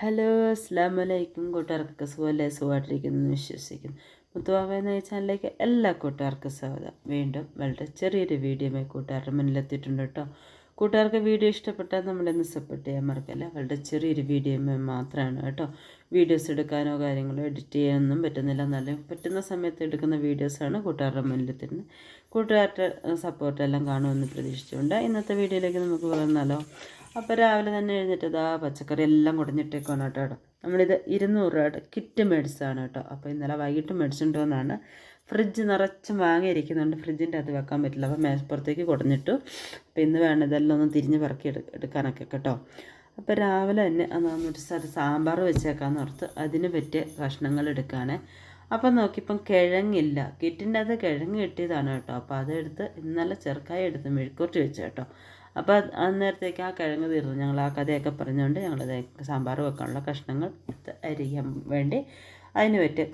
Hello അസ്സാം വലൈക്കും കൂട്ടുകാർക്ക് സുഖമല്ലേ സുഖമായിട്ടിരിക്കുന്നു. എന്ന് വിശ്വസിക്കുന്നു. മുത്തുവാവ എന്ന ചാനലിലേക്ക് എല്ലാ കൂട്ടുകാർക്കും സ്വാഗതം. വീണ്ടും വളരെ ചെറിയൊരു വീഡിയോയുമായി കൂട്ടുകാരുടെ മുന്നിലെത്തിയിട്ടുണ്ട് കേട്ടോ. കൂട്ടുകാർക്ക് വീഡിയോ ഇഷ്ടപ്പെട്ടാൽ നമ്മളൊന്ന് സപ്പോർട്ട് ചെയ്യാൻ മറക്കല്ല? വളരെ ചെറിയൊരു വീഡിയോയുമായി മാത്രമാണ് കേട്ടോ. വീഡിയോസ് എടുക്കാനോ കാര്യങ്ങളോ എഡിറ്റ് ചെയ്യാനൊന്നും പറ്റുന്നില്ല. നല്ല പറ്റുന്ന സമയത്ത് എടുക്കുന്ന വീഡിയോസാണ് കൂട്ടുകാരുടെ മുന്നിലെത്തുന്നത് കൂട്ടുകാരുടെ സപ്പോർട്ടെല്ലാം കാണുമെന്ന് പ്രതീക്ഷിച്ചുകൊണ്ട് ഇന്നത്തെ വീഡിയോയിലേക്ക് നമുക്ക് വന്നാലോ അപ്പോൾ രാവിലെ തന്നെ എഴുന്നേറ്റ് ഇതാ പച്ചക്കറി എല്ലാം കുടഞ്ഞിട്ടേക്കാണ് കേട്ടോ നമ്മളിത് ഇരുന്നൂറ് രൂപയുടെ കിറ്റ് മേടിച്ചതാണ് കേട്ടോ. അപ്പോൾ ഇന്നലെ വൈകിട്ട് മേടിച്ചിട്ടുണ്ടെന്നാണ് ഫ്രിഡ്ജ് നിറച്ചും വാങ്ങിയിരിക്കുന്നുണ്ട്. ഫ്രിഡ്ജിന്റെ അത് വെക്കാൻ പറ്റില്ല. അപ്പോൾ മേശപ്പുറത്തേക്ക് കുടഞ്ഞിട്ടു. അപ്പോൾ ഇന്ന് വേണം ഇതെല്ലാം ഒന്ന് തിരിഞ്ഞ് പറക്കി എടു എടുക്കാനൊക്കെ കേട്ടോ. അപ്പോൾ രാവിലെ തന്നെ എന്നിട്ട് സാർ സാമ്പാർ വെച്ചേക്കാന്ന് ഓർത്ത് അതിന് പറ്റിയ കഷ്ണങ്ങൾ എടുക്കാനേ അപ്പം നോക്കിയപ്പം കിഴങ്ങില്ല. കിറ്റിന്റെ അത് കിഴങ്ങ് കിട്ടിയതാണ് കേട്ടോ. അപ്പോൾ അതെടുത്ത് ഇന്നലെ ചെറുക്കായ എടുത്ത് മെഴുക്കൂട്ടി വെച്ചു കേട്ടോ. അപ്പോൾ അന്നേരത്തേക്ക് ആ കിഴങ്ങ് തീർന്നു. ഞങ്ങൾ ആ കഥയൊക്കെ പറഞ്ഞുകൊണ്ട് ഞങ്ങളത് സാമ്പാർ വെക്കാനുള്ള കഷ്ണങ്ങൾ അരിയാൻ വേണ്ടി അതിന് പറ്റിയ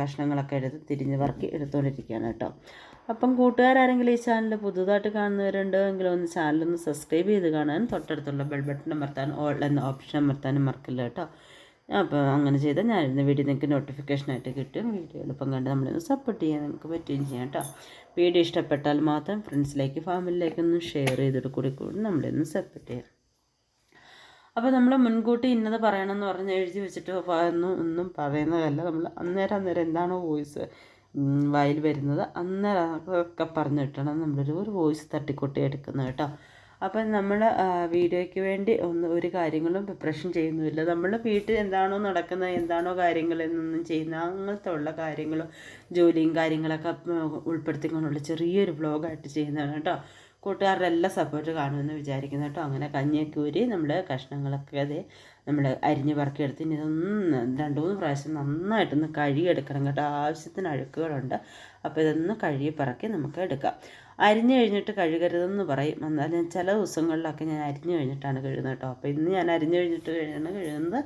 കഷ്ണങ്ങളൊക്കെ എടുത്ത് തിരിഞ്ഞ് വറക്കി എടുത്തുകൊണ്ടിരിക്കുകയാണ് കേട്ടോ. അപ്പം കൂട്ടുകാരാരെങ്കിലും ഈ ചാനൽ പുതുതായിട്ട് കാണുന്നവരുണ്ടോ എങ്കിലും ഒന്ന് ചാനലൊന്ന് സബ്സ്ക്രൈബ് ചെയ്ത് കാണാനും തൊട്ടടുത്തുള്ള ബെൽ ബട്ടൺ അമർത്താനും ഓൾ എന്ന ഓപ്ഷൻ അമർത്താനും മറക്കില്ല കേട്ടോ. അപ്പോൾ അങ്ങനെ ചെയ്താൽ ഞാനിരുന്ന വീഡിയോ നിങ്ങൾക്ക് നോട്ടിഫിക്കേഷനായിട്ട് കിട്ടും. വീഡിയോ എളുപ്പം കണ്ട് നമ്മളൊന്ന് സപ്പോർട്ട് ചെയ്യാൻ നിങ്ങൾക്ക് പറ്റുകയും ചെയ്യാം കേട്ടോ. വീഡിയോ ഇഷ്ടപ്പെട്ടാൽ മാത്രം ഫ്രണ്ട്സിലേക്ക് ഫാമിലിയിലേക്കൊന്ന് ഷെയർ ചെയ്തിട്ട് കൂടി കൂടി നമ്മളിന്ന് സെപ്പറേറ്റ് ചെയ്യാം. അപ്പോൾ നമ്മൾ മുൻകൂട്ടി ഇന്നത് പറയണമെന്ന് പറഞ്ഞ് എഴുതി വെച്ചിട്ട് ഒന്നും ഒന്നും പറയുന്നതല്ല. നമ്മൾ അന്നേരം അന്നേരം എന്താണോ വോയിസ് വായിൽ വരുന്നത്? അന്നേരം ഒക്കെ പറഞ്ഞു കിട്ടണം. നമ്മളൊരു ഒരു വോയിസ് തട്ടിക്കൊട്ടി എടുക്കുന്നത് കേട്ടോ. അപ്പം നമ്മൾ വീഡിയോയ്ക്ക് വേണ്ടി ഒന്ന് ഒരു കാര്യങ്ങളും പ്രിപ്പറേഷൻ ചെയ്യുന്നുമില്ല. നമ്മൾ വീട്ടിൽ എന്താണോ നടക്കുന്നത് എന്താണോ കാര്യങ്ങൾ എന്നൊന്നും ചെയ്യുന്ന അങ്ങനത്തെ ഉള്ള കാര്യങ്ങളും ജോലിയും കാര്യങ്ങളൊക്കെ ഉൾപ്പെടുത്തിക്കൊണ്ടുള്ള ചെറിയൊരു വ്ളോഗായിട്ട് ചെയ്യുന്നതാണ് കേട്ടോ. കൂട്ടുകാരുടെ എല്ലാ സപ്പോർട്ട് കാണുമെന്ന് വിചാരിക്കുന്നു കേട്ടോ. അങ്ങനെ കഞ്ഞിയൊക്കെ ഊരി നമ്മൾ കഷ്ണങ്ങളൊക്കെ അതെ നമ്മൾ അരിഞ്ഞ് പറക്കിയെടുത്ത് ഇനി ഇതൊന്ന് രണ്ട് മൂന്ന് പ്രാവശ്യം നന്നായിട്ടൊന്ന് കഴുകിയെടുക്കണം കേട്ടോ. ആവശ്യത്തിന് അഴുക്കുകളുണ്ട്. അപ്പോൾ ഇതൊന്ന് കഴുകി പറക്കി നമുക്ക് എടുക്കാം. അരിഞ്ഞു കഴിഞ്ഞിട്ട് കഴുകരുതെന്ന് പറയും. എന്നാലും ചില ദിവസങ്ങളിലൊക്കെ ഞാൻ അരിഞ്ഞു കഴിഞ്ഞിട്ടാണ് കഴുകുന്നത് കേട്ടോ. അപ്പോൾ ഇന്ന് ഞാൻ അരിഞ്ഞു കഴിഞ്ഞിട്ട് കഴിയാണ് കഴുകുന്നത്.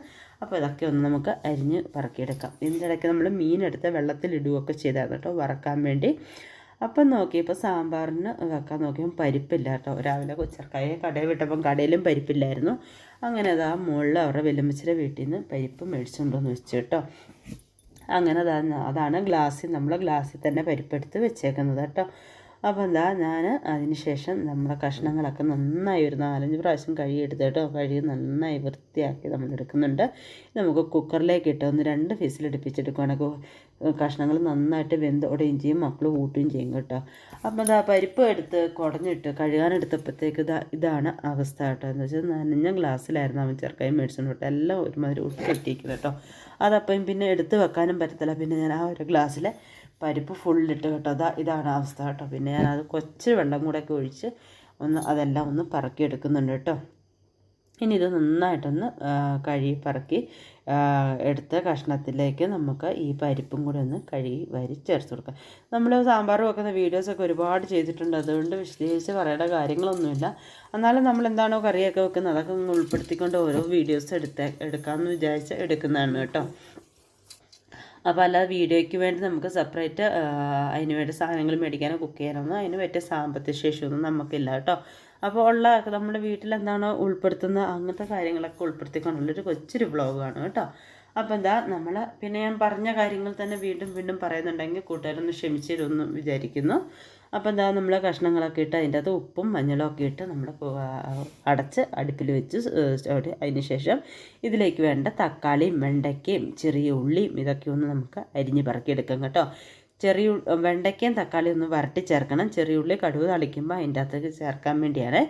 അപ്പോൾ ഇതൊക്കെ ഒന്ന് നമുക്ക് അരിഞ്ഞ് പറക്കിയെടുക്കാം. ഇതിന്റെ ഇടയ്ക്ക് നമ്മൾ മീനെടുത്ത് വെള്ളത്തിൽ ഇടുകയൊക്കെ ചെയ്തായിരുന്നു കേട്ടോ വറക്കാൻ വേണ്ടി. അപ്പം നോക്കിയപ്പോൾ സാമ്പാറിന് വെക്കാൻ നോക്കിയപ്പോൾ പരിപ്പില്ല കേട്ടോ. രാവിലെ കൊച്ചർക്കായ കടയിൽ വിട്ടപ്പം കടയിലും പരിപ്പില്ലായിരുന്നു. അങ്ങനെ അതാ മുകളിൽ അവരുടെ വെല്ലുമ്പിച്ചിരെ വീട്ടിൽ നിന്ന് പരിപ്പ് മേടിച്ചുകൊണ്ടുവന്ന് വെച്ചു കേട്ടോ. അങ്ങനെ അതാണ് ഗ്ലാസ്സിൽ നമ്മൾ ഗ്ലാസ്സിൽ തന്നെ പരിപ്പെടുത്ത് വെച്ചേക്കുന്നത് കേട്ടോ. അപ്പോൾ എന്താ ഞാൻ അതിന് ശേഷം നമ്മുടെ കഷ്ണങ്ങളൊക്കെ നന്നായി ഒരു നാലഞ്ച് പ്രാവശ്യം കഴുകിയെടുത്ത് കേട്ടോ. കഴുകി നന്നായി വൃത്തിയാക്കി നമ്മൾ എടുക്കുന്നുണ്ട്. നമുക്ക് കുക്കറിലേക്ക് ഇട്ട് ഒന്ന് രണ്ട് ഫിസിലടുപ്പിച്ചെടുക്കുകയാണെങ്കിൽ കഷ്ണങ്ങൾ നന്നായിട്ട് വെന്ത് ഉടയും ചെയ്യും. മക്കൾ കൂട്ടുകയും ചെയ്യും കേട്ടോ. അപ്പോൾ എന്താ പരിപ്പ് എടുത്ത് കുടഞ്ഞിട്ട് കഴുകാനെടുത്തപ്പോഴത്തേക്ക് ഇതാ ഇതാണ് അവസ്ഥ കേട്ടോ. എന്ന് വെച്ചാൽ നനഞ്ഞ ഗ്ലാസ്സിലായിരുന്നു അവൻ ചെറുക്കായും മേടിച്ചുകൊണ്ട് കേട്ടോ എല്ലാം ഒരുമാതിരി ഒട്ടിയിട്ടിരിക്കുന്നത് കേട്ടോ. അതപ്പം പിന്നെ എടുത്ത് വെക്കാനും പറ്റത്തില്ല. പിന്നെ ഞാൻ ആ ഒരു ഗ്ലാസ്സിലെ പരിപ്പ് ഫുള്ളിട്ട് കേട്ടോ. അതാ ഇതാണ് അവസ്ഥ കേട്ടോ. പിന്നെ ഞാനത് കൊച്ചു വെള്ളം കൂടെ ഒക്കെ ഒഴിച്ച് ഒന്ന് അതെല്ലാം ഒന്ന് പറക്കി എടുക്കുന്നുണ്ട് കേട്ടോ. ഇനി ഇത് നന്നായിട്ടൊന്ന് കഴുകി പറക്കി എടുത്ത കഷ്ണത്തിലേക്ക് നമുക്ക് ഈ പരിപ്പും കൂടെ ഒന്ന് കഴുകി വരി ചേർത്ത് കൊടുക്കാം. നമ്മൾ സാമ്പാർ വെക്കുന്ന വീഡിയോസൊക്കെ ഒരുപാട് ചെയ്തിട്ടുണ്ട്. അതുകൊണ്ട് വിശദീകരിച്ച് പറയേണ്ട കാര്യങ്ങളൊന്നുമില്ല. എന്നാലും നമ്മൾ എന്താണോ കറിയൊക്കെ വെക്കുന്നത് അതൊക്കെ ഉൾപ്പെടുത്തിക്കൊണ്ട് ഓരോ വീഡിയോസ് എടുത്ത് എടുക്കാമെന്ന് വിചാരിച്ച് എടുക്കുന്നതാണ് കേട്ടോ. അപ്പോൾ അല്ലാതെ വീഡിയോയ്ക്ക് വേണ്ടി നമുക്ക് സെപ്പറേറ്റ് അതിന് വേണ്ടി സാധനങ്ങൾ മേടിക്കാനോ കുക്ക് ചെയ്യാനൊന്നും അതിന് പറ്റിയ സാമ്പത്തിക ശേഷിയൊന്നും നമുക്കില്ല കേട്ടോ. അപ്പോൾ ഉള്ള നമ്മുടെ വീട്ടിൽ എന്താണോ ഉൾപ്പെടുത്തുന്ന അങ്ങനത്തെ കാര്യങ്ങളൊക്കെ ഉൾപ്പെടുത്തിക്കൊണ്ടുള്ളൊരു കൊച്ചൊരു വ്ളോഗാണ് കേട്ടോ. അപ്പോൾ എന്താ നമ്മൾ പിന്നെ ഞാൻ പറഞ്ഞ കാര്യങ്ങൾ തന്നെ വീണ്ടും വീണ്ടും പറയുന്നുണ്ടെങ്കിൽ കൂട്ടുകാരൊന്ന് ക്ഷമിച്ചിരുന്നു വിചാരിക്കുന്നു. അപ്പോൾ എന്താ നമ്മൾ കഷ്ണങ്ങളൊക്കെ ഇട്ട് അതിന്റെ അകത്ത് ഉപ്പും മഞ്ഞളും ഒക്കെ ഇട്ട് നമ്മൾ അടച്ച് അടുപ്പിൽ വെച്ച് അതിന് ശേഷം ഇതിലേക്ക് വേണ്ട തക്കാളിയും വെണ്ടയ്ക്കയും ചെറിയ ഉള്ളിയും ഇതൊക്കെ ഒന്ന് നമുക്ക് അരിഞ്ഞ് പറക്കിയെടുക്കാം കേട്ടോ. ചെറിയ വെണ്ടയ്ക്കയും തക്കാളി ഒന്ന് വരട്ടി ചേർക്കണം. ചെറിയ ഉള്ളി കടുവ് തളിക്കുമ്പോൾ അതിന്റെ അകത്തേക്ക് ചേർക്കാൻ വേണ്ടിയാണ്.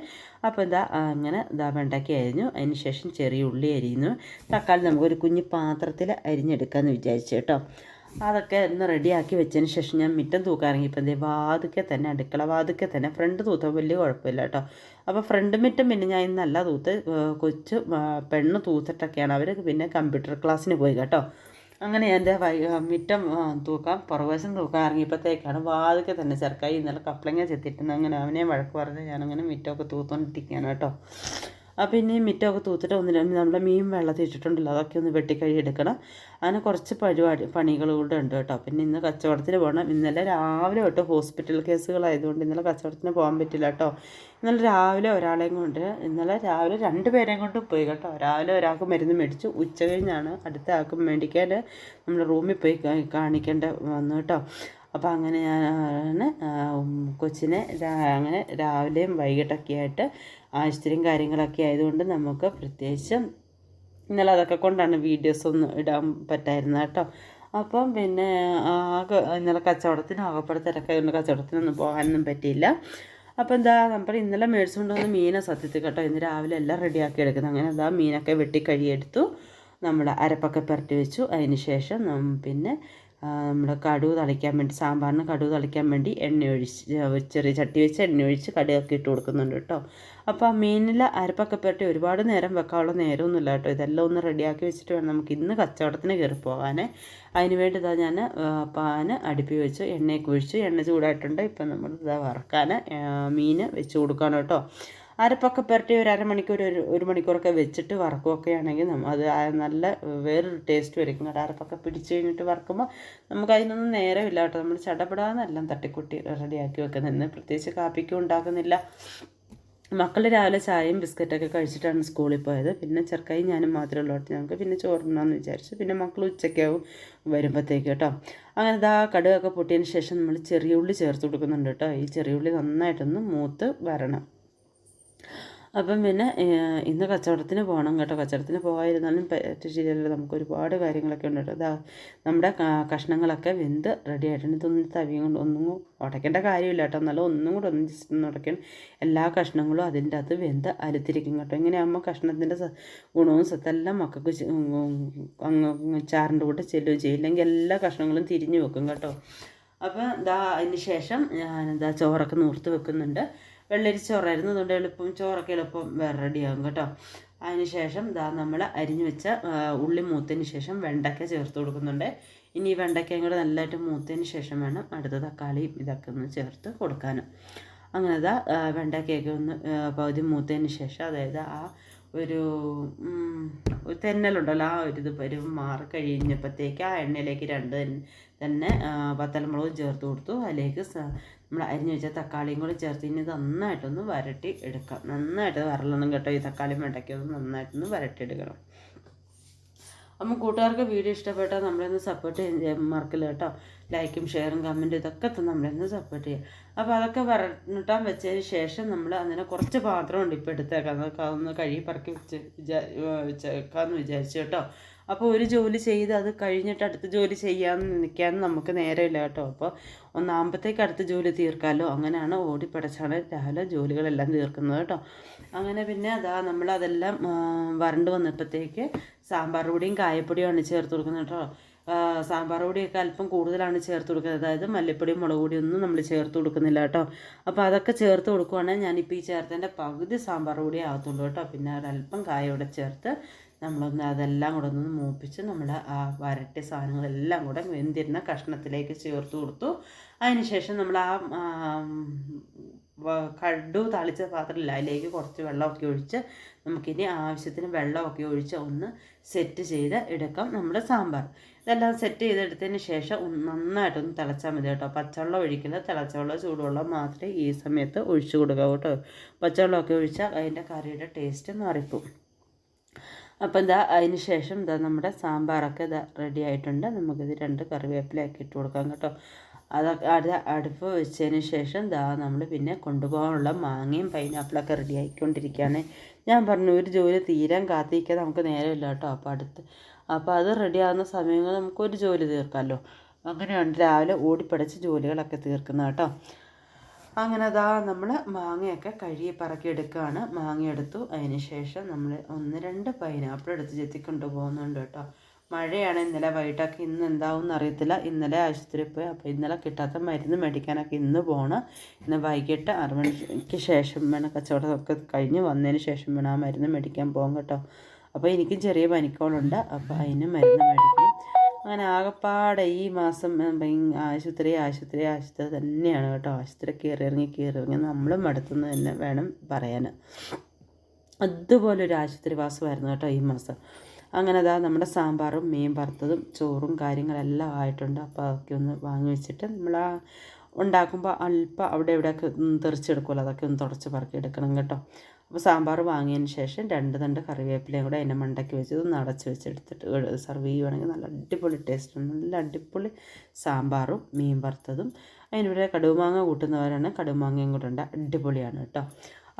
അപ്പോൾ ഇതാ അങ്ങനെ ഇതാ വെണ്ടയ്ക്ക അരിഞ്ഞു. അതിന് ശേഷം ചെറിയ ഉള്ളി അരിയുന്നു. തക്കാളി നമുക്കൊരു കുഞ്ഞു പാത്രത്തിൽ അരിഞ്ഞെടുക്കാമെന്ന് വിചാരിച്ചു കേട്ടോ. അതൊക്കെ ഒന്ന് റെഡിയാക്കി വെച്ചതിന് ശേഷം ഞാൻ മിറ്റം തൂക്കാൻ ഇറങ്ങിയപ്പോൾ എന്തേ വാതുക്കെ തന്നെ അടുക്കള വാതുക്കെ തന്നെ. ഫ്രണ്ട് തൂത്താൽ വലിയ കുഴപ്പമില്ല കേട്ടോ. അപ്പോൾ ഫ്രണ്ട് മിറ്റം പിന്നെ ഞാൻ ഇന്നല്ല തൂത്ത് കൊച്ചു പെണ്ണ് തൂത്തിട്ടൊക്കെയാണ്. അവർ പിന്നെ കമ്പ്യൂട്ടർ ക്ലാസ്സിന് പോയി കേട്ടോ. അങ്ങനെ എന്റെ വൈ മിറ്റം തൂക്കാം പുറകുവശം തൂക്കാൻ ഇറങ്ങിയപ്പോഴത്തേക്കാണ് വാതിക്കെ തന്നെ ചെറുക്കായി ഇന്നലെ കപ്ലങ്ങ ചെത്തിയിട്ടുണ്ട് അങ്ങനെ അവനെ വഴക്ക് പറഞ്ഞ് ഞാനങ്ങനെ മിറ്റമൊക്കെ തൂത്തുകൊണ്ടിരിക്കുകയാണ് കേട്ടോ. അപ്പോൾ ഇനി മിറ്റമൊക്കെ തൂത്തിട്ട് ഒന്ന് നമ്മുടെ മീൻ വെള്ളത്തിൽ ഇട്ടിട്ടുണ്ടല്ലോ അതൊക്കെ ഒന്ന് വെട്ടിക്കഴി എടുക്കണം. അങ്ങനെ കുറച്ച് പരിപാടി പണികൾ കൂടെ ഉണ്ട് കേട്ടോ. പിന്നെ ഇന്ന് കച്ചവടത്തിന് പോകണം. ഇന്നലെ രാവിലെ തൊട്ട് ഹോസ്പിറ്റൽ കേസുകളായതുകൊണ്ട് ഇന്നലെ കച്ചവടത്തിന് പോകാൻ പറ്റില്ല കേട്ടോ. ഇന്നലെ രാവിലെ ഒരാളെയും കൊണ്ട് ഇന്നലെ രാവിലെ രണ്ട് പേരെയും കൊണ്ട് പോയി കേട്ടോ. രാവിലെ ഒരാൾക്ക് മരുന്ന് മേടിച്ചു. ഉച്ച കഴിഞ്ഞാണ് അടുത്ത ആൾക്ക് മേടിക്കാൻ നമ്മൾ റൂമിൽ പോയി കാണിക്കേണ്ട വന്നു കേട്ടോ. അപ്പോൾ അങ്ങനെ ഞാൻ കൊച്ചിനെ അങ്ങനെ രാവിലെയും വൈകിട്ടൊക്കെ ആയിട്ട് ആശുപത്രിയും കാര്യങ്ങളൊക്കെ ആയതുകൊണ്ട് നമുക്ക് പ്രത്യേകിച്ചും ഇന്നലെ അതൊക്കെ കൊണ്ടാണ് വീഡിയോസ് ഒന്നും ഇടാൻ പറ്റായിരുന്നത് കേട്ടോ. അപ്പം പിന്നെ ആകെ ഇന്നലെ കച്ചവടത്തിന് ആകപ്പെടെ തിരക്കായതുകൊണ്ട് കച്ചവടത്തിനൊന്നും പോകാനൊന്നും പറ്റിയില്ല. അപ്പോൾ എന്താ നമ്മൾ ഇന്നലെ മേടിച്ചുകൊണ്ട് വന്ന മീനെ സത്യത്തിൽ കേട്ടോ. ഇന്ന് രാവിലെ എല്ലാം റെഡിയാക്കി എടുക്കുന്നത്. അങ്ങനെ എന്താ മീനൊക്കെ വെട്ടി കഴിയെടുത്തു നമ്മൾ അരപ്പൊക്കെ പുരട്ടി വെച്ചു. അതിന് ശേഷം പിന്നെ നമ്മുടെ കടുവ് തളിക്കാൻ വേണ്ടി സാമ്പാറിന് കടുവ് തളിക്കാൻ വേണ്ടി എണ്ണ ഒഴിച്ച് ചെറിയ ചട്ടി വെച്ച് എണ്ണ ഒഴിച്ച് കടുകൊക്കെ ഇട്ട് കൊടുക്കുന്നുണ്ട് കേട്ടോ. അപ്പോൾ ആ മീനിൽ അരപ്പൊക്കെ പുരട്ടി ഒരുപാട് നേരം വെക്കാനുള്ള നേരമൊന്നുമില്ല കേട്ടോ. ഇതെല്ലാം ഒന്ന് റെഡിയാക്കി വെച്ചിട്ട് വേണം നമുക്ക് ഇന്ന് കച്ചവടത്തിന് കയറി പോകാൻ അതിന് വേണ്ടി ഇതാ ഞാൻ പാൻ അടുപ്പി വെച്ച് എണ്ണയൊക്കെ കുഴിച്ച് എണ്ണ ചൂടായിട്ടുണ്ട്. ഇപ്പം നമ്മൾ ഇതാ വറക്കാൻ മീൻ വെച്ച് കൊടുക്കാനോ കേട്ടോ. അരപ്പൊക്കെ പുരട്ടി ഒരു അരമണിക്കൂർ ഒരു ഒരു മണിക്കൂറൊക്കെ വെച്ചിട്ട് വറക്കുകയൊക്കെ ആണെങ്കിൽ അത് നല്ല വേറൊരു ടേസ്റ്റ് വരും കേട്ടോ. അരപ്പൊക്കെ പിടിച്ച് കഴിഞ്ഞിട്ട് വറക്കുമ്പോൾ നമുക്ക് അതിനൊന്നും നേരമില്ല കേട്ടോ. നമ്മൾ ചടപെടാന്നെല്ലാം തട്ടിക്കുട്ടി റെഡിയാക്കി വെക്കുന്നത് പ്രത്യേകിച്ച് കാപ്പിക്കും ഉണ്ടാക്കുന്നില്ല. മക്കൾ രാവിലെ ചായയും ബിസ്ക്കറ്റൊക്കെ കഴിച്ചിട്ടാണ് സ്കൂളിൽ പോയത്. പിന്നെ ചെറുക്കായി ഞാനും മാത്രമേ ഉള്ളൂ. ഞങ്ങൾക്ക് പിന്നെ ചോറുണ്ടാന്ന് വിചാരിച്ചു. പിന്നെ മക്കൾ ഉച്ചയ്ക്കാവും വരുമ്പോഴത്തേക്ക് കേട്ടോ. അങ്ങനെ ഇതാ കടുകൊക്കെ പൊട്ടിയതിന് ശേഷം നമ്മൾ ചെറിയ ഉള്ളി ചേർത്ത് കൊടുക്കുന്നുണ്ട് കേട്ടോ. ഈ ചെറിയ ഉള്ളി നന്നായിട്ടൊന്ന് മൂത്ത് വരണം. അപ്പം പിന്നെ ഇന്ന് കച്ചവടത്തിന് പോകണം കേട്ടോ. കച്ചവടത്തിന് പോകാതിരുന്നാലും ശരിയല്ല നമുക്ക് ഒരുപാട് കാര്യങ്ങളൊക്കെ ഉണ്ട് കേട്ടോ. നമ്മുടെ കഷ്ണങ്ങളൊക്കെ വെന്ത് റെഡി ആയിട്ടുണ്ട്. ഇതൊന്നും തവിയും കൊണ്ട് ഒന്നും ഉടയ്ക്കേണ്ട കാര്യമില്ല കേട്ടോ. എന്നാലും ഒന്നും കൂടെ ഒന്ന് ജസ്റ്റ് ഒന്ന് ഉടയ്ക്കണം എല്ലാ കഷ്ണങ്ങളും അതിന്റെ അകത്ത് വെന്ത് അലുത്തിരിക്കും കേട്ടോ. ഇങ്ങനെയാകുമ്പോൾ കഷ്ണത്തിന്റെ ഗുണവും സത്തെല്ലാം മക്കൾക്ക് അങ്ങ് ചാറിന്റെ കൂടെ ചെല്ലുകയും ചെയ്യില്ലെങ്കിൽ എല്ലാ കഷ്ണങ്ങളും തിരിഞ്ഞു വെക്കും കേട്ടോ. അപ്പോൾ ദാ അതിന് ശേഷം ഞാൻ എന്താ ചോറൊക്കെ നൂർത്ത് വെക്കുന്നുണ്ട്. വെള്ളരി ചോറായിരുന്നു. അതുകൊണ്ട് എളുപ്പം ചോറൊക്കെ എളുപ്പം വേറെ റെഡിയാകും കേട്ടോ. അതിന് ശേഷം ഇതാ നമ്മൾ അരിഞ്ഞു വെച്ച ഉള്ളി മൂത്തതിന് ശേഷം വെണ്ടയ്ക്ക ചേർത്ത് കൊടുക്കുന്നുണ്ട്. ഇനി ഈ വെണ്ടയ്ക്കയും കൂടെ നല്ലതായിട്ട് മൂത്തതിന് ശേഷം വേണം അടുത്ത തക്കാളിയും ഇതൊക്കെ ഒന്ന് ചേർത്ത് കൊടുക്കാനും. അങ്ങനെ ഇതാ വെണ്ടയ്ക്കയൊക്കെ ഒന്ന് പകുതി മൂത്തതിന് ശേഷം അതായത് ആ ഒരു തെന്നലുണ്ടല്ലോ ആ ഒരു ഇത് പരുവ് മാറി കഴിഞ്ഞപ്പോഴത്തേക്ക് ആ എണ്ണയിലേക്ക് രണ്ട് തന്നെ പത്തലമുളകും ചേർത്ത് കൊടുത്തു. അതിലേക്ക് നമ്മൾ അരിഞ്ഞു വെച്ച തക്കാളിയും കൂടി ചേർത്ത് ഇനി നന്നായിട്ടൊന്ന് വരട്ടി എടുക്കാം. നന്നായിട്ട് വരളണം കേട്ടോ ഈ തക്കാളിയും വെണ്ടയ്ക്കൊന്ന് നന്നായിട്ടൊന്ന് വരട്ടി എടുക്കണം അപ്പം കൂട്ടുകാർക്ക് വീഡിയോ ഇഷ്ടപ്പെട്ടാൽ നമ്മളെ ഒന്ന് സപ്പോർട്ട് ചെയ്യാൻ മറക്കില്ല കേട്ടോ. ലൈക്കും ഷെയറും കമന്റും ഇതൊക്കെ നമ്മളൊന്ന് സപ്പോർട്ട് ചെയ്യുക അപ്പോൾ അതൊക്കെ വരട്ടാൻ വെച്ചതിന് ശേഷം നമ്മൾ അതിനെ കുറച്ച് പാത്രമുണ്ട് ഇപ്പോൾ എടുത്തേക്കാം അതൊക്കെ അതൊന്ന് കഴുകി പറക്കി വെച്ച് വെച്ചേക്കാമെന്ന് വിചാരിച്ചു കേട്ടോ. അപ്പോൾ ഒരു ജോലി ചെയ്ത് അത് കഴിഞ്ഞിട്ട് അടുത്ത ജോലി ചെയ്യാമെന്ന് നിൽക്കാൻ നമുക്ക് നേരമില്ല കേട്ടോ. അപ്പോൾ ഒന്നാകുമ്പോഴത്തേക്ക് അടുത്ത ജോലി തീർക്കാമല്ലോ അങ്ങനെയാണ് ഓടിപ്പടച്ചാണ് രാവിലെ ജോലികളെല്ലാം തീർക്കുന്നത് കേട്ടോ. അങ്ങനെ പിന്നെ അതാ നമ്മൾ അതെല്ലാം വരണ്ട് വന്നപ്പോഴത്തേക്ക് സാമ്പാർ പൊടിയും കായപ്പൊടിയും കായപ്പൊടിയുമാണ് ചേർത്ത് കൊടുക്കുന്നത് കേട്ടോ. സാമ്പാർ പൊടിയൊക്കെ അല്പം കൂടുതലാണ് ചേർത്ത് കൊടുക്കുന്നത്. അതായത് മല്ലിപ്പൊടിയും മുളക് പൊടിയും ഒന്നും നമ്മൾ ചേർത്ത് കൊടുക്കുന്നില്ല കേട്ടോ. അപ്പോൾ അതൊക്കെ ചേർത്ത് കൊടുക്കുവാണെങ്കിൽ ഞാനിപ്പോൾ ഈ ചേർത്തതിന്റെ പകുതി സാമ്പാർ പൊടി ആകത്തുള്ളൂ കേട്ടോ. പിന്നെ ഒരല്പം കായോടെ ചേർത്ത് നമ്മളൊന്ന് അതെല്ലാം കൂടെ ഒന്ന് മൂപ്പിച്ച് നമ്മൾ ആ വരട്ടിയ സാധനങ്ങളെല്ലാം കൂടെ വെന്തിരുന്ന കഷ്ണത്തിലേക്ക് ചേർത്ത് കൊടുത്തു. അതിനുശേഷം നമ്മൾ ആ കടു തളിച്ച പാത്രമില്ല അതിലേക്ക് കുറച്ച് വെള്ളമൊക്കെ ഒഴിച്ച് നമുക്കിനി ആവശ്യത്തിന് വെള്ളമൊക്കെ ഒഴിച്ച് ഒന്ന് സെറ്റ് ചെയ്ത് എടുക്കാം നമ്മുടെ സാമ്പാർ. ഇതെല്ലാം സെറ്റ് ചെയ്തെടുത്തതിന് ശേഷം നന്നായിട്ടൊന്ന് തിളച്ചാൽ മതി കേട്ടോ. പച്ചവെള്ളം ഒഴിക്കുന്നത് തിളച്ചവെള്ളം ചൂടുവെള്ളം മാത്രമേ ഈ സമയത്ത് ഒഴിച്ചു കൊടുക്കാവൂ കേട്ടോ. പച്ചവെള്ളമൊക്കെ ഒഴിച്ചാൽ അതിന്റെ കറിയുടെ ടേസ്റ്റ് മാറിപ്പോവും. അപ്പോൾ ഇതാ അതിന് ശേഷം ഇതാ നമ്മുടെ സാമ്പാറൊക്കെ ഇതാ റെഡി ആയിട്ടുണ്ട്. നമുക്കിത് രണ്ട് കറിവേപ്പിലയൊക്കെ ഇട്ട് കൊടുക്കാം കേട്ടോ. അതൊക്കെ അത് അടുപ്പ് വെച്ചതിന് ശേഷം ഇതാ നമ്മൾ പിന്നെ കൊണ്ടുപോകാനുള്ള മാങ്ങയും പൈനാപ്പിളൊക്കെ റെഡി ആയിക്കൊണ്ടിരിക്കുകയാണ്. ഞാൻ പറഞ്ഞു ഒരു ജോലി തീരാൻ കാത്തിരിക്കാൻ നമുക്ക് നേരമില്ല കേട്ടോ. അപ്പോൾ അടുത്ത് അപ്പോൾ അത് റെഡി ആകുന്ന സമയങ്ങളിൽ നമുക്കൊരു ജോലി തീർക്കാമല്ലോ അങ്ങനെയാണ് രാവിലെ ഓടിപ്പടച്ച് ജോലികളൊക്കെ തീർക്കുന്നത് കേട്ടോ. അങ്ങനെ അതാ നമ്മൾ മാങ്ങയൊക്കെ കഴുകി പറക്കി എടുക്കുകയാണ് മാങ്ങ എടുത്തു. അതിന് ശേഷം നമ്മൾ ഒന്ന് രണ്ട് പൈനാപ്പിൾ എടുത്ത് ചെത്തിക്കൊണ്ട് പോകുന്നുണ്ട് കേട്ടോ. മഴയാണ് ഇന്നലെ വൈകിട്ടൊക്കെ ഇന്ന് എന്താവും അറിയത്തില്ല. ഇന്നലെ ആശുപത്രിയിൽ പോയി. അപ്പോൾ ഇന്നലെ കിട്ടാത്ത മരുന്ന് മേടിക്കാനൊക്കെ ഇന്ന് പോകണം ഇന്ന് വൈകിട്ട് ആറ് ശേഷം വേണം കച്ചവടമൊക്കെ കഴിഞ്ഞ് വന്നതിന് ശേഷം വേണം ആ മരുന്ന് മേടിക്കാൻ പോകാം കേട്ടോ. അപ്പോൾ എനിക്കും ചെറിയ പനിക്കോളുണ്ട്. അപ്പോൾ അതിന് മരുന്ന് മേടിക്കണം. അങ്ങനെ ആകെപ്പാടെ ഈ മാസം ആശുപത്രി ആശുപത്രി ആശുപത്രി തന്നെയാണ് കേട്ടോ. ആശുപത്രി കയറി ഇറങ്ങി കയറി ഇറങ്ങി നമ്മളും മടുത്തുനിന്ന് തന്നെ വേണം പറയാൻ അതുപോലെ ഒരു ആശുപത്രി വാസമായിരുന്നു കേട്ടോ ഈ മാസം. അങ്ങനെ അതാ നമ്മുടെ സാമ്പാറും മീൻ വറുത്തതും ചോറും കാര്യങ്ങളെല്ലാം ആയിട്ടുണ്ട്. അപ്പോൾ അതൊക്കെ ഒന്ന് വാങ്ങി വെച്ചിട്ട് നമ്മൾ ആ ഉണ്ടാക്കുമ്പോൾ അല്പം അവിടെ ഇവിടെയൊക്കെ തെറിച്ചെടുക്കുമല്ലോ അതൊക്കെ ഒന്ന് തുടച്ച് പറക്കി എടുക്കണം കേട്ടോ. അപ്പോൾ സാമ്പാർ വാങ്ങിയതിന് ശേഷം രണ്ട് തണ്ട് കറിവേപ്പിലയും കൂടെ അതിന്റെ മണ്ടയ്ക്ക് വെച്ച് ഒന്ന് അടച്ച് വെച്ചെടുത്തിട്ട് സെർവ് ചെയ്യുവാണെങ്കിൽ നല്ല അടിപൊളി ടേസ്റ്റ് നല്ല അടിപൊളി സാമ്പാറും മീൻ വറുത്തതും. അതിനിവിടെ കടുമാങ്ങ കൂട്ടുന്നവരാണ്. കടുമാങ്ങയും കൂടെ ഉണ്ട്. അടിപൊളിയാണ് കേട്ടോ.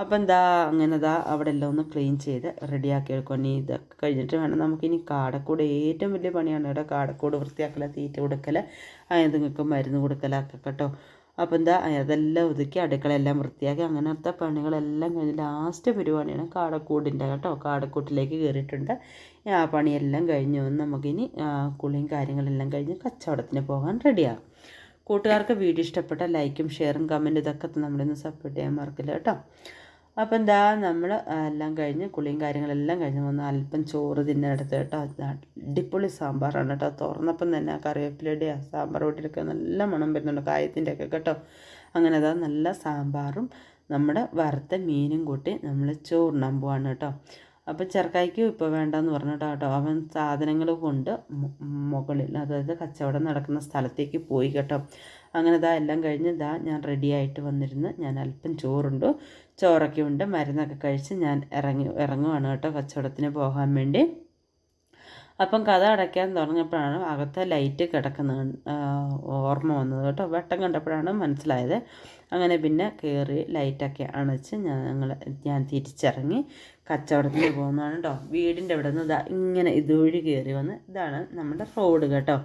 അപ്പം എന്താ അങ്ങനെ ഇതാ അവിടെ എല്ലാം ഒന്ന് ക്ലീൻ ചെയ്ത് റെഡിയാക്കി എടുക്കും ഇനി ഇതൊക്കെ കഴിഞ്ഞിട്ട് വേണം നമുക്കിനി കാടക്കൂട് ഏറ്റവും വലിയ പണിയാണ് ഇവിടെ കാടക്കൂട് വൃത്തിയാക്കല തീറ്റ കൊടുക്കൽ നിങ്ങൾക്ക് മരുന്ന് കൊടുക്കലൊക്കെ കേട്ടോ. അപ്പോൾ എന്താ അതെല്ലാം ഒതുക്കി അടുക്കളയെല്ലാം വൃത്തിയാക്കി അങ്ങനത്തെ പണികളെല്ലാം കഴിഞ്ഞ് ലാസ്റ്റ് പരിപാടിയാണ് കാടക്കൂടിന്റെ കേട്ടോ. കാടക്കൂട്ടിലേക്ക് കയറിയിട്ടുണ്ട്. ആ പണിയെല്ലാം കഴിഞ്ഞു നമുക്കിനി കുളിയും കാര്യങ്ങളെല്ലാം കഴിഞ്ഞ് കച്ചവടത്തിന് പോകാൻ റെഡിയാകും കൂട്ടുകാർക്ക് വീഡിയോ ഇഷ്ടപ്പെട്ട ലൈക്കും ഷെയറും കമന്റും ഇതൊക്കെ നമ്മളിന്ന് സപ്പോർട്ട് ചെയ്യാൻ മറക്കില്ല കേട്ടോ. അപ്പോൾ എന്താ നമ്മൾ എല്ലാം കഴിഞ്ഞ് കുളിയും കാര്യങ്ങളെല്ലാം കഴിഞ്ഞ് വന്ന് അല്പം ചോറ് തിന്നെടുത്ത് കേട്ടോ. അടിപൊളി സാമ്പാറാണ് കേട്ടോ. തുറന്നപ്പം തന്നെ ആ കറിവേപ്പിലയുടെ ആ സാമ്പാർ കൂട്ടിയൊക്കെ നല്ല മണം വരുന്നുണ്ട് കായത്തിന്റെ ഒക്കെ കേട്ടോ. അങ്ങനെ അതാ നല്ല സാമ്പാറും നമ്മുടെ വറുത്ത മീനും കൂട്ടി നമ്മൾ ചോറിനാൻ പോവാണ് കേട്ടോ. അപ്പോൾ ചെറുക്കായ്ക്കും ഇപ്പോൾ വേണ്ടെന്ന് പറഞ്ഞിട്ടോ കേട്ടോ. അവൻ സാധനങ്ങൾ കൊണ്ട് മുകളിൽ അതായത് കച്ചവടം നടക്കുന്ന സ്ഥലത്തേക്ക് പോയി കേട്ടോ. അങ്ങനെ ഇതാ എല്ലാം കഴിഞ്ഞ് ഇതാ ഞാൻ റെഡിയായിട്ട് വന്നിരുന്ന് ഞാൻ അല്പം ചോറുണ്ട്. ചോറൊക്കെ ഉണ്ട്. മരുന്നൊക്കെ കഴിച്ച് ഞാൻ ഇറങ്ങി ഇറങ്ങുവാണ് കേട്ടോ കച്ചവടത്തിന് പോകാൻ വേണ്ടി. അപ്പം കഥ അടയ്ക്കാൻ തുടങ്ങിയപ്പോഴാണ് അകത്തെ ലൈറ്റ് കിടക്കുന്ന ഓർമ്മ വന്നത് കേട്ടോ. വെട്ടം കണ്ടപ്പോഴാണ് മനസ്സിലായത്. അങ്ങനെ പിന്നെ കയറി ലൈറ്റൊക്കെ അണച്ച് ഞങ്ങൾ ഞാൻ തിരിച്ചിറങ്ങി കച്ചവടത്തിന് പോകുന്നതാണ് കേട്ടോ. വീടിന്റെ അവിടെ നിന്ന് ഇതാ ഇങ്ങനെ ഇതുവഴി കയറി വന്ന് ഇതാണ് നമ്മുടെ റോഡ് കേട്ടോ.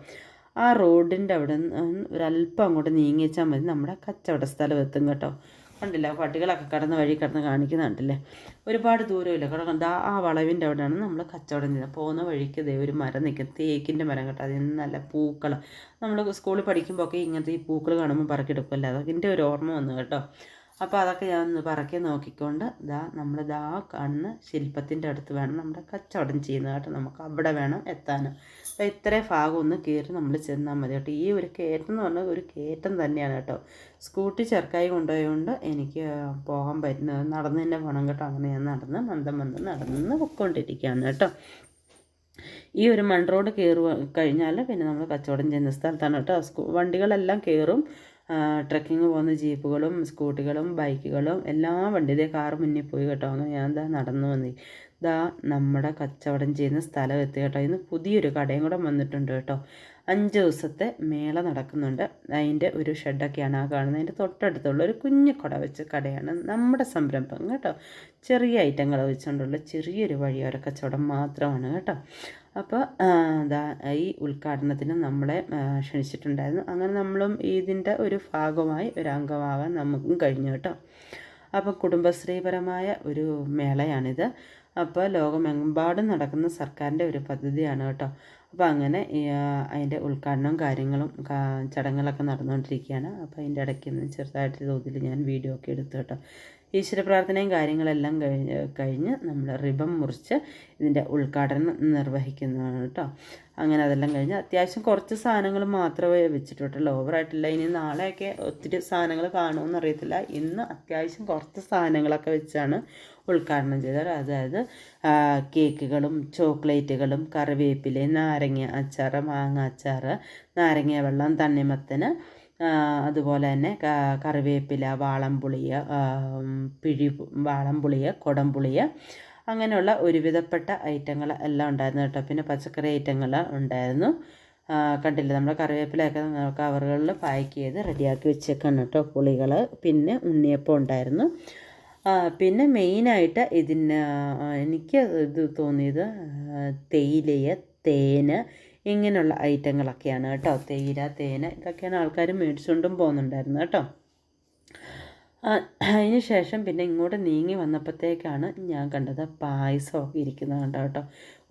ആ റോഡിന്റെ അവിടെ നിന്ന് ഒരല്പം അങ്ങോട്ട് നീങ്ങിച്ചാൽ മതി. നമ്മുടെ കച്ചവട സ്ഥലം എത്തും കേട്ടോ. കണ്ടില്ല? പട്ടികളൊക്കെ കടന്ന് വഴി കിടന്ന് കാണിക്കുന്നുണ്ടല്ലേ ഒരുപാട് ദൂരമില്ല? കാരണം ദാ ആ വളവിന്റെ അവിടെയാണ് നമ്മൾ കച്ചവടം ചെയ്യുന്നത്. പോകുന്ന വഴിക്ക് ദേ ഒരു മരം നിൽക്കും. തേക്കിന്റെ മരം കേട്ടോ. അതിന് നല്ല പൂക്കൾ നമ്മൾ സ്കൂളിൽ പഠിക്കുമ്പോൾ ഒക്കെ ഇങ്ങനത്തെ ഈ പൂക്കൾ കാണുമ്പോൾ പറക്കിയെടുക്കുമല്ലോ? അതൊക്കെ ഒരു ഓർമ്മ വന്നു കേട്ടോ. അപ്പോൾ അതൊക്കെ ഞാൻ ഒന്ന് പറക്കി നോക്കിക്കൊണ്ട് ദാ നമ്മൾ ദാ കാണുന്ന ശില്പത്തിന്റെ അടുത്ത് വേണം നമ്മുടെ കച്ചവടം ചെയ്യുന്നത് കേട്ടോ. നമുക്ക് അവിടെ വേണം എത്താൻ ഇത്രയും ഭാഗം ഒന്ന് കയറി നമ്മൾ ചെന്നാൽ മതി കേട്ടോ. ഈ ഒരു കയറ്റം എന്ന് പറഞ്ഞാൽ ഒരു കയറ്റം തന്നെയാണ് കേട്ടോ. സ്കൂട്ടി ചെറുക്കായി കൊണ്ടുപോയതുകൊണ്ട് എനിക്ക് പോകാൻ പറ്റുന്നത് നടന്ന് തന്നെ പോകണം കേട്ടോ. അങ്ങനെ ഞാൻ നടന്ന് മന്ദം മന്ദം നടന്ന് പൊക്കൊണ്ടിരിക്കുകയാണ് കേട്ടോ. ഈ ഒരു മൺ റോഡ് കഴിഞ്ഞാൽ പിന്നെ നമ്മൾ കച്ചവടം ചെയ്യുന്ന സ്ഥലത്താണ് കേട്ടോ. സ്കൂ വണ്ടികളെല്ലാം കയറും ട്രക്കിങ് പോകുന്ന ജീപ്പുകളും സ്കൂട്ടികളും ബൈക്കുകളും എല്ലാ വണ്ടി ഇതേ കാറ് മുന്നിൽ പോയി കേട്ടോ. അങ്ങനെ ഞാൻ എന്താ നടന്നു വന്നി. ഇതാ നമ്മുടെ കച്ചവടം ചെയ്യുന്ന സ്ഥലം എത്തി കേട്ടോ. ഇന്ന് പുതിയൊരു കടയും കൂടെ വന്നിട്ടുണ്ട് കേട്ടോ. അഞ്ച് ദിവസത്തെ മേള നടക്കുന്നുണ്ട്. അതിന്റെ ഒരു ഷെഡൊക്കെയാണ് ആ കാണുന്നത്. അതിന്റെ തൊട്ടടുത്തുള്ള ഒരു കുഞ്ഞു കുട വെച്ച കടയാണ് നമ്മുടെ സംരംഭം കേട്ടോ. ചെറിയ ഐറ്റങ്ങൾ വെച്ചുകൊണ്ടുള്ള ചെറിയൊരു വഴിയോര കച്ചവടം മാത്രമാണ് കേട്ടോ. അപ്പോൾ ദാ ഈ ഉദ്ഘാടനത്തിന് നമ്മളെ ക്ഷണിച്ചിട്ടുണ്ടായിരുന്നു. അങ്ങനെ നമ്മളും ഇതിന്റെ ഒരു ഭാഗമായി ഒരു നമുക്കും കഴിഞ്ഞു കേട്ടോ. അപ്പോൾ കുടുംബശ്രീപരമായ ഒരു മേളയാണിത്. അപ്പോൾ ലോകമെമ്പാടും നടക്കുന്ന സർക്കാരിന്റെ ഒരു പദ്ധതിയാണ് കേട്ടോ. അപ്പോൾ അങ്ങനെ അതിന്റെ ഉദ്ഘാടനവും കാര്യങ്ങളും ചടങ്ങുകളൊക്കെ നടന്നുകൊണ്ടിരിക്കുകയാണ്. അപ്പോൾ അതിന്റെ ഇടയ്ക്ക് ചെറുതായിട്ട് തോതിൽ ഞാൻ വീഡിയോ ഒക്കെ എടുത്തു കേട്ടോ. ഈശ്വര പ്രാർത്ഥനയും കാര്യങ്ങളെല്ലാം കഴിഞ്ഞ് കഴിഞ്ഞ് നമ്മൾ റിബം മുറിച്ച് ഇതിന്റെ ഉദ്ഘാടനം നിർവഹിക്കുന്നതാണ് കേട്ടോ. അങ്ങനെ അതെല്ലാം കഴിഞ്ഞ് അത്യാവശ്യം കുറച്ച് സാധനങ്ങൾ മാത്രമേ വെച്ചിട്ടുള്ളൂ. ഓവറായിട്ടില്ല ഇനി നാളെയൊക്കെ ഒത്തിരി സാധനങ്ങൾ കാണുമെന്ന് അറിയത്തില്ല. ഇന്ന് അത്യാവശ്യം കുറച്ച് സാധനങ്ങളൊക്കെ വെച്ചാണ് ഉദ്ഘാടനം ചെയ്തത്. അതായത് കേക്കുകളും ചോക്ലേറ്റുകളും കറിവേപ്പില നാരങ്ങ അച്ചാർ മാങ്ങ അച്ചാർ നാരങ്ങ വെള്ളം തണ്ണിമത്തന് അതുപോലെ തന്നെ കറിവേപ്പില വാളംപുളിയ പിഴി വാളംപുളിയ കുടംപുളിയ അങ്ങനെയുള്ള ഒരുവിധപ്പെട്ട ഐറ്റങ്ങൾ എല്ലാം ഉണ്ടായിരുന്നു കേട്ടോ. പിന്നെ പച്ചക്കറി ഐറ്റങ്ങൾ ഉണ്ടായിരുന്നു. കണ്ടില്ല? നമ്മുടെ കറിവേപ്പിലയൊക്കെ കവറുകളിൽ പാക്ക് ചെയ്ത് റെഡിയാക്കി വെച്ചേക്കാണ് കേട്ടോ പുളികൾ പിന്നെ ഉണ്ണിയപ്പം ഉണ്ടായിരുന്നു. പിന്നെ മെയിനായിട്ട് ഇതിന് എനിക്ക് ഇത് തോന്നിയത് തേയിലയ തേന് ഇങ്ങനെയുള്ള ഐറ്റങ്ങളൊക്കെയാണ് കേട്ടോ. തേയില തേന് ഇതൊക്കെയാണ് ആൾക്കാർ മേടിച്ചുകൊണ്ടും പോകുന്നുണ്ടായിരുന്നു കേട്ടോ. അതിന് ശേഷം പിന്നെ ഇങ്ങോട്ട് നീങ്ങി വന്നപ്പോഴത്തേക്കാണ് ഞാൻ കണ്ടത് പായസമൊക്കെ ഇരിക്കുന്നത് കണ്ടോ കേട്ടോ.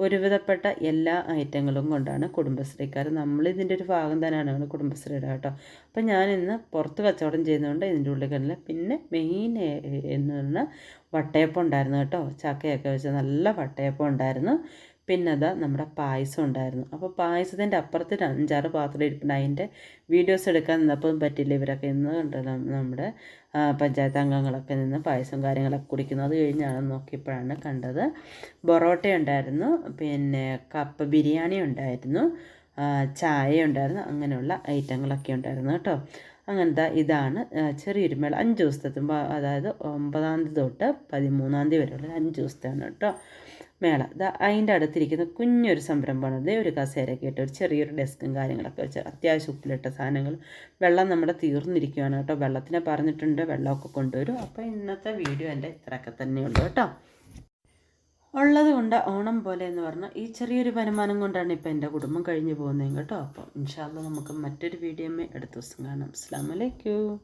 ഒരുവിധപ്പെട്ട എല്ലാ ഐറ്റങ്ങളും കൊണ്ടാണ് കുടുംബശ്രീക്കാർ നമ്മളിതിന്റെ ഒരു ഭാഗം തന്നെയാണ് കുടുംബശ്രീയുടെ കേട്ടോ. അപ്പം ഞാൻ ഇന്ന് പുറത്ത് കച്ചവടം ചെയ്യുന്നതുകൊണ്ട് ഇതിന്റെ ഉള്ളിൽ കണ്ടില്ല പിന്നെ മെയിൻ എന്ന് പറഞ്ഞാൽ വട്ടയപ്പം ഉണ്ടായിരുന്നു കേട്ടോ. ചക്കയൊക്കെ വെച്ച് നല്ല വട്ടയപ്പം ഉണ്ടായിരുന്നു. പിന്നെ അതാ നമ്മുടെ പായസം ഉണ്ടായിരുന്നു. അപ്പോൾ പായസത്തിന്റെ അപ്പുറത്ത് ഒരു അഞ്ചാറ് പാത്രം ഇരിപ്പുണ്ട്. അതിന്റെ വീഡിയോസ് എടുക്കാൻ നിന്നപ്പോൾ പറ്റില്ല ഇവരൊക്കെ. ഇന്ന് കണ്ട് നമ്മുടെ പഞ്ചായത്ത് അംഗങ്ങളൊക്കെ നിന്ന് പായസം കാര്യങ്ങളൊക്കെ കുടിക്കുന്നു. അത് കഴിഞ്ഞാണ് നോക്കിയപ്പോഴാണ് കണ്ടത്. പൊറോട്ട ഉണ്ടായിരുന്നു. പിന്നെ കപ്പ ബിരിയാണി ഉണ്ടായിരുന്നു. ചായ ഉണ്ടായിരുന്നു. അങ്ങനെയുള്ള ഐറ്റങ്ങളൊക്കെ ഉണ്ടായിരുന്നു കേട്ടോ. അങ്ങനത്തെ ഇതാണ് ചെറിയൊരു മേള. അഞ്ച് ദിവസത്തെ അതായത് ഒമ്പതാം തീയതി തൊട്ട് പതിമൂന്നാം തീയതി വരെയുള്ള അഞ്ച് ദിവസത്തെയാണ് കേട്ടോ. മേള. ഇത് അതിന്റെ അടുത്തിരിക്കുന്ന കുഞ്ഞൊരു സംരംഭമാണ്. ഇതേ ഒരു കസേരയൊക്കെ ഇട്ട് ഒരു ചെറിയൊരു ഡെസ്കും കാര്യങ്ങളൊക്കെ വെച്ച് അത്യാവശ്യം ഉപ്പിലിട്ട സാധനങ്ങൾ. വെള്ളം നമ്മുടെ തീർന്നിരിക്കുകയാണ് കേട്ടോ. വെള്ളത്തിനെ പറഞ്ഞിട്ടുണ്ട്. വെള്ളമൊക്കെ കൊണ്ടുവരും. അപ്പോൾ ഇന്നത്തെ വീഡിയോ എന്റെ ഇത്രയൊക്കെ തന്നെയുള്ളൂ കേട്ടോ. ഉള്ളത് കൊണ്ട് ഓണം പോലെ എന്ന് പറഞ്ഞാൽ ഈ ചെറിയൊരു വരുമാനം കൊണ്ടാണ് ഇപ്പോൾ എന്റെ കുടുംബം കഴിഞ്ഞു പോകുന്നത് കേട്ടോ. അപ്പോൾ ഇൻഷാല്ല നമുക്ക് മറ്റൊരു വീഡിയോ അടുത്ത ദിവസം കാണാം. അസ്സാം